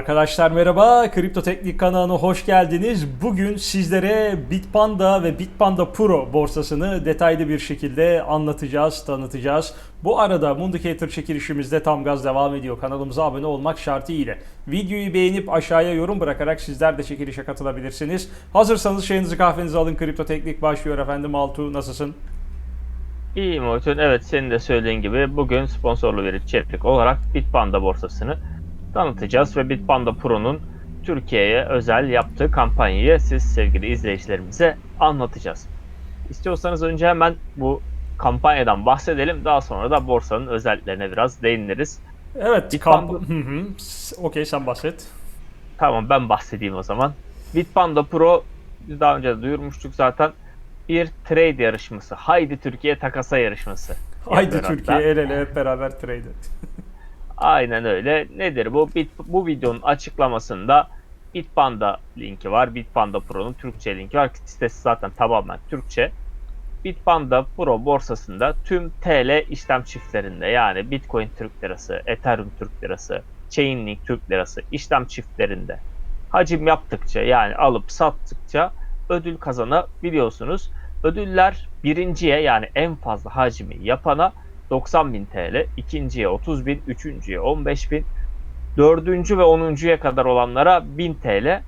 Arkadaşlar merhaba, Kripto Teknik kanalına hoş geldiniz. Bugün sizlere Bitpanda ve Bitpanda Pro borsasını detaylı bir şekilde anlatacağız, tanıtacağız. Bu arada Mundicator çekilişimizde tam gaz devam ediyor. Kanalımıza abone olmak şartı ile. Videoyu beğenip aşağıya yorum bırakarak sizler de çekilişe katılabilirsiniz. Hazırsanız çayınızı kahvenizi alın. Kripto Teknik başlıyor efendim. Altu nasılsın? İyiyim Oytun. Evet senin de söylediğin gibi bugün sponsorlu bir içerik olarak Bitpanda borsasını tanıtacağız ve Bitpanda Pro'nun Türkiye'ye özel yaptığı kampanyayı siz sevgili izleyicilerimize anlatacağız. İstiyorsanız önce hemen bu kampanyadan bahsedelim. Daha sonra da borsanın özelliklerine biraz değiniriz. Evet, Bitpanda- kamp- Okey sen bahset. Tamam ben bahsedeyim o zaman. Bitpanda Pro biz daha önce duyurmuştuk zaten. Bir trade yarışması. Haydi Türkiye takasa yarışması. Haydi. Türkiye el ele hep beraber trade et. Aynen öyle. Nedir bu? Bit, bu videonun açıklamasında Bitpanda linki var. Bitpanda Pro'nun Türkçe linki var. Sitesi zaten tamamen Türkçe. Bitpanda Pro borsasında tüm TL işlem çiftlerinde yani Bitcoin Türk Lirası, Ethereum Türk Lirası, Chainlink Türk Lirası işlem çiftlerinde hacim yaptıkça yani alıp sattıkça ödül kazanabiliyorsunuz. Ödüller birinciye yani en fazla hacmi yapana 90.000 TL, ikinciye 30.000, üçüncüye 15.000, dördüncü ve 10.ya kadar olanlara 1000 TL,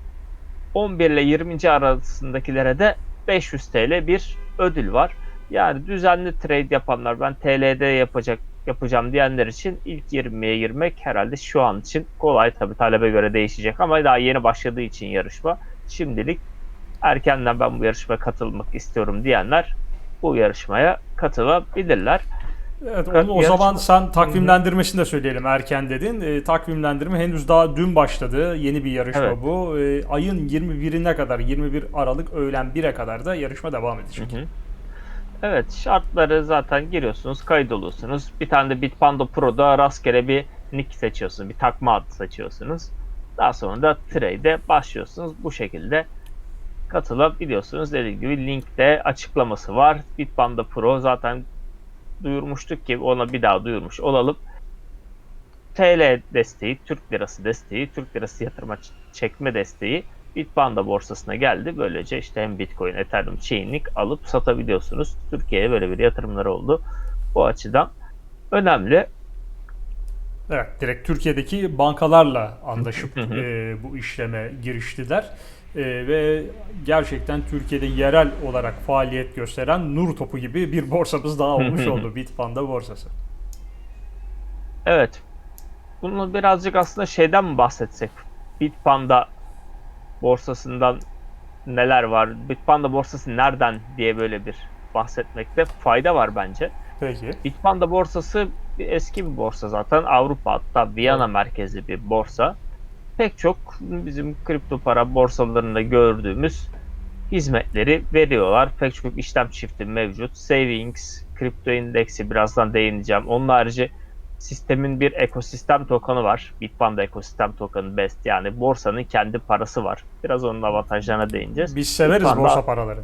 11 ile 20. arasındakilere de 500 TL bir ödül var. Yani düzenli trade yapanlar ben TL'de yapacak yapacağım diyenler için ilk 20'ye girmek herhalde şu an için kolay tabii talebe göre değişecek ama daha yeni başladığı için yarışma şimdilik erkenden ben bu yarışmaya katılmak istiyorum diyenler bu yarışmaya katılabilirler. Evet, onu o zaman sen takvimlendirmesini de söyleyelim erken dedin. E, takvimlendirme henüz daha dün başladı. Yeni bir yarışma Evet. bu. E, ayın 21'ine kadar 21 Aralık öğlen 1'e kadar da yarışma devam edecek. Hı hı. Evet şartları zaten giriyorsunuz kaydoluyorsunuz. Bir tane de Bitpanda Pro'da rastgele bir nick seçiyorsunuz. Bir takma adı seçiyorsunuz. Daha sonra da trade'e başlıyorsunuz. Bu şekilde katılabiliyorsunuz. Dediğim gibi linkte açıklaması var. Bitpanda Pro zaten duyurmuştuk ki ona bir daha duyurmuş olalım. TL desteği, Türk lirası desteği, Türk lirası yatırma çekme desteği Bitpanda borsasına geldi. Böylece işte hem Bitcoin, Ethereum, Chainlink alıp satabiliyorsunuz. Türkiye'ye böyle bir yatırımları oldu. Bu açıdan önemli. Evet, direkt Türkiye'deki bankalarla anlaşıp e, bu işleme giriştiler. E, ve gerçekten Türkiye'de yerel olarak faaliyet gösteren nur topu gibi bir borsamız daha olmuş oldu Bitpanda borsası. Evet. Bunu birazcık aslında şeyden mi bahsetsek? Bitpanda borsasından neler var? Bitpanda borsası nereden diye böyle bir bahsetmekte fayda var bence. Peki. Bitpanda borsası bir eski bir borsa zaten. Avrupa hatta Viyana merkezli bir borsa. Pek çok bizim kripto para borsalarında gördüğümüz hizmetleri veriyorlar. Pek çok işlem çifti mevcut. Savings, kripto indeksi birazdan değineceğim. Onun harici sistemin bir ekosistem token'ı var. Bitpanda ekosistem token'ı BEST yani borsanın kendi parası var. Biraz onun avantajlarına değineceğiz. Biz severiz Bitpanda- borsa paraları.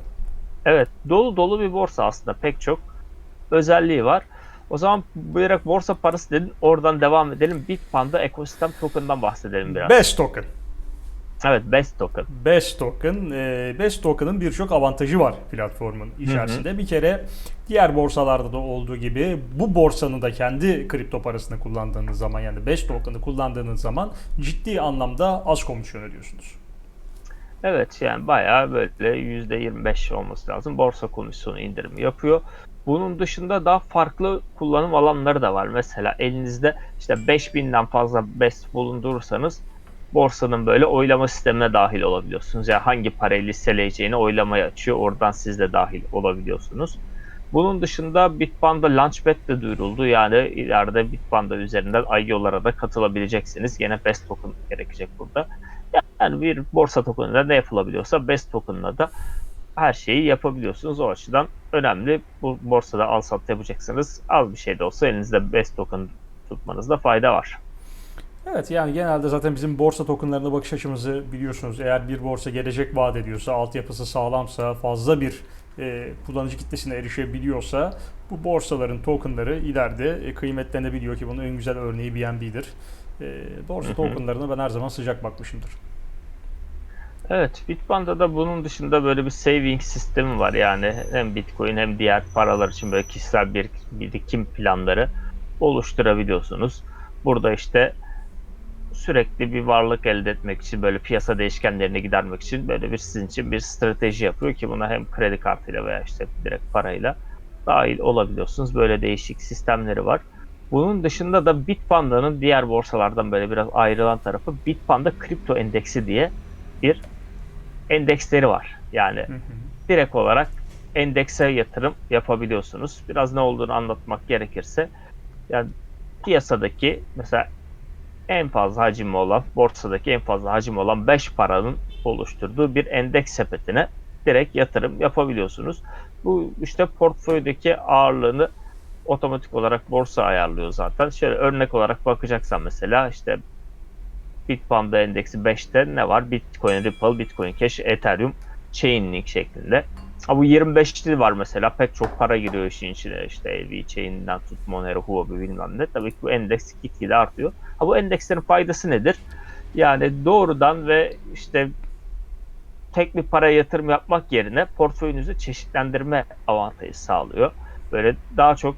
Evet, dolu dolu bir borsa aslında. Pek çok özelliği var. O zaman direkt borsa parası dedin. Oradan devam edelim. Bitpanda ekosistem token'dan bahsedelim biraz. Best token. evet, Best token. Best Token, e, Best Token'ın birçok avantajı var platformun içerisinde. Bir kere diğer borsalarda da olduğu gibi bu borsanın da kendi kripto parasını kullandığınız zaman yani Best Token'ı kullandığınız zaman ciddi anlamda az komisyon ödüyorsunuz. Evet yani bayağı böyle %25 olması lazım. Borsa komisyonu indirimi yapıyor. Bunun dışında daha farklı kullanım alanları da var. Mesela elinizde işte 5000'den fazla BEST bulundurursanız borsanın böyle oylama sistemine dahil olabiliyorsunuz. Yani hangi parayı listeleyeceğini oylamaya açıyor. Oradan siz de dahil olabiliyorsunuz. Bunun dışında Bitpanda Launchpad de duyuruldu. Yani ileride Bitpanda üzerinden IO'lara da katılabileceksiniz. Yine BEST token gerekecek burada. Yani bir borsa token'ında ne yapılabiliyorsa BEST token'la da her şeyi yapabiliyorsunuz. O açıdan önemli. Bu borsada al sat yapacaksınız. Az bir şey de olsa elinizde BEST token tutmanızda fayda var. Evet yani genelde zaten bizim borsa tokenlarına bakış açımızı biliyorsunuz. Eğer bir borsa gelecek vaat ediyorsa, altyapısı sağlamsa, fazla bir e, kullanıcı kitlesine erişebiliyorsa bu borsaların tokenları ileride e, kıymetlenebiliyor ki bunun en güzel örneği BNB'dir. E, borsa tokenlarına ben her zaman sıcak bakmışımdır. Evet, Bitpanda da bunun dışında böyle bir saving sistemi var. Yani hem Bitcoin hem diğer paralar için böyle kişisel bir birikim planları oluşturabiliyorsunuz. Burada işte sürekli bir varlık elde etmek için böyle piyasa değişkenlerini gidermek için böyle bir sizin için bir strateji yapıyor ki buna hem kredi kartıyla veya işte direkt parayla dahil olabiliyorsunuz. Böyle değişik sistemleri var. Bunun dışında da Bitpanda'nın diğer borsalardan böyle biraz ayrılan tarafı Bitpanda Kripto Endeksi diye bir endeksleri var. Yani Hı hı. direkt olarak endekse yatırım yapabiliyorsunuz. Biraz ne olduğunu anlatmak gerekirse yani piyasadaki mesela en fazla hacmi olan, borsadaki en fazla hacmi olan 5 paranın oluşturduğu bir endeks sepetine direkt yatırım yapabiliyorsunuz. Bu işte portföydeki ağırlığını otomatik olarak borsa ayarlıyor zaten. Şöyle örnek olarak bakacaksan mesela işte Bitpanda endeksi 5'te ne var? Bitcoin, Ripple, Bitcoin Cash, Ethereum, Chainlink şeklinde. Ha bu 25'li var mesela. Pek çok para giriyor işin içine. İşte AV Chain'den tut Monero, Huobi bilmem ne. Tabii ki bu endeks gitgide artıyor. Ha bu endekslerin faydası nedir? Yani doğrudan ve işte tek bir paraya yatırım yapmak yerine portföyünüzü çeşitlendirme avantajı sağlıyor. Böyle daha çok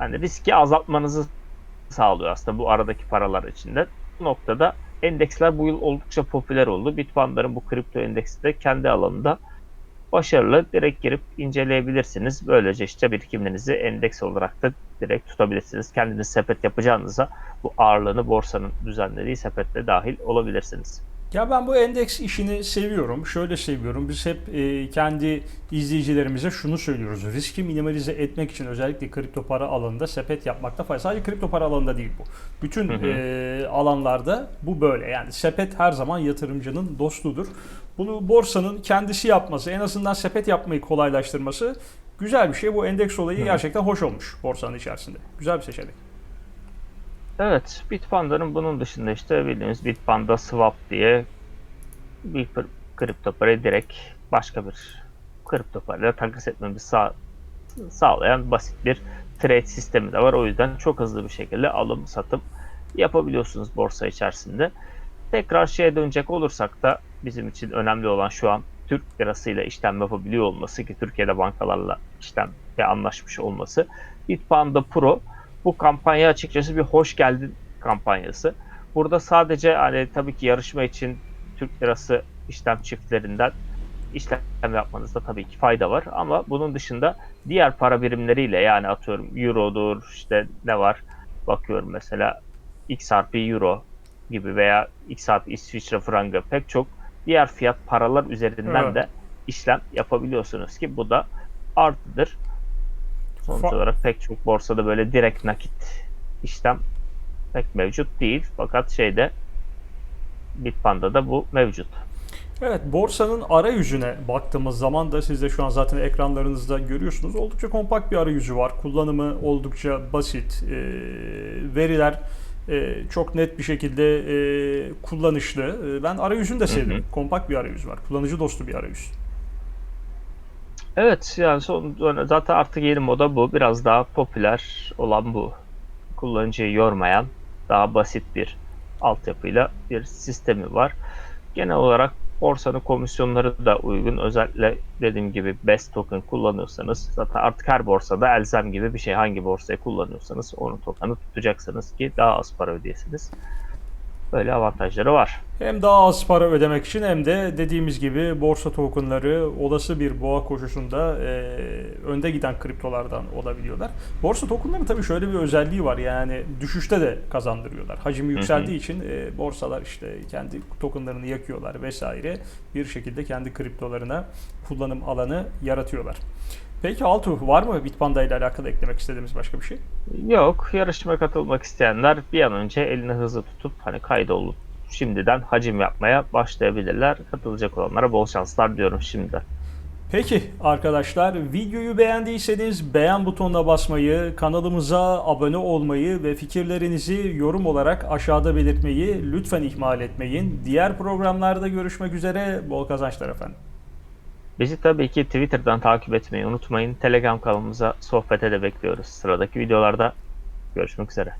yani riski azaltmanızı sağlıyor aslında bu aradaki paralar içinde. Bu noktada endeksler bu yıl oldukça popüler oldu. Bitpanda'nın bu kripto endeksi de kendi alanında başarılı. Direkt girip inceleyebilirsiniz. Böylece işte birikimlerinizi endeks olarak da direkt tutabilirsiniz. Kendiniz sepet yapacağınıza bu ağırlığını borsanın düzenlediği sepette dahil olabilirsiniz. Ya ben bu endeks işini seviyorum. Şöyle seviyorum. Biz hep e, kendi izleyicilerimize şunu söylüyoruz. Riski minimalize etmek için özellikle kripto para alanında sepet yapmakta fayda. Sadece kripto para alanında değil bu. Bütün Hı hı. e, alanlarda bu böyle. Yani sepet her zaman yatırımcının dostudur. Bunu borsanın kendisi yapması, en azından sepet yapmayı kolaylaştırması güzel bir şey. Bu endeks olayı Hı hı. gerçekten hoş olmuş borsanın içerisinde. Güzel bir seçenek. Evet, Bitpanda'nın bunun dışında işte bildiğimiz Bitpanda Swap diye bir kripto parayı direkt başka bir kripto parayla takas etmemizi sağ, sağlayan basit bir trade sistemi de var. O yüzden çok hızlı bir şekilde alım satım yapabiliyorsunuz borsa içerisinde. Tekrar şeye dönecek olursak da bizim için önemli olan şu an Türk lirasıyla işlem yapabiliyor olması ki Türkiye'de bankalarla işlem ve anlaşmış olması. Bitpanda Pro bu kampanya açıkçası bir hoş geldin kampanyası. Burada sadece hani tabii ki yarışma için Türk lirası işlem çiftlerinden işlem yapmanızda tabii ki fayda var ama bunun dışında diğer para birimleriyle yani atıyorum eurodur işte ne var bakıyorum mesela XRP euro gibi veya XRP İsviçre frangı pek çok diğer fiyat paralar üzerinden Evet. de işlem yapabiliyorsunuz ki bu da artıdır. Sonuç Fa- olarak pek çok borsada böyle direkt nakit işlem pek mevcut değil. Fakat şeyde Bitpanda'da bu mevcut. Evet, borsanın arayüzüne baktığımız zaman da siz de şu an zaten ekranlarınızda görüyorsunuz. Oldukça kompakt bir arayüzü var. Kullanımı oldukça basit. Ee, veriler e, çok net bir şekilde e, kullanışlı. Ee, ben arayüzünü de sevdim. hı. Kompakt bir arayüz var. Kullanıcı dostu bir arayüz. Evet yani son, zaten artık yeni moda bu. Biraz daha popüler olan bu. Kullanıcıyı yormayan daha basit bir altyapıyla bir sistemi var. Genel olarak borsanın komisyonları da uygun. Özellikle dediğim gibi Best Token kullanıyorsanız zaten artık her borsada elzem gibi bir şey. Hangi borsayı kullanıyorsanız onun token'ı tutacaksınız ki daha az para ödeyesiniz. Böyle avantajları var. Hem daha az para ödemek için hem de dediğimiz gibi borsa tokenları olası bir boğa koşusunda e, önde giden kriptolardan olabiliyorlar. Borsa tokenları tabii şöyle bir özelliği var yani düşüşte de kazandırıyorlar. Hacmi yükseldiği için e, borsalar işte kendi tokenlarını yakıyorlar vesaire bir şekilde kendi kriptolarına kullanım alanı yaratıyorlar. Peki Altuğ var mı Bitpanda ile alakalı eklemek istediğimiz başka bir şey? Yok, yarışmaya katılmak isteyenler bir an önce elini hızlı tutup hani kaydolup şimdiden hacim yapmaya başlayabilirler. Katılacak olanlara bol şanslar diyorum şimdiden. Peki arkadaşlar videoyu beğendiyseniz beğen butonuna basmayı, kanalımıza abone olmayı ve fikirlerinizi yorum olarak aşağıda belirtmeyi lütfen ihmal etmeyin. Diğer programlarda görüşmek üzere. Bol kazançlar efendim. Bizi tabii ki Twitter'dan takip etmeyi unutmayın. Telegram kanalımıza sohbete de bekliyoruz. Sıradaki videolarda görüşmek üzere.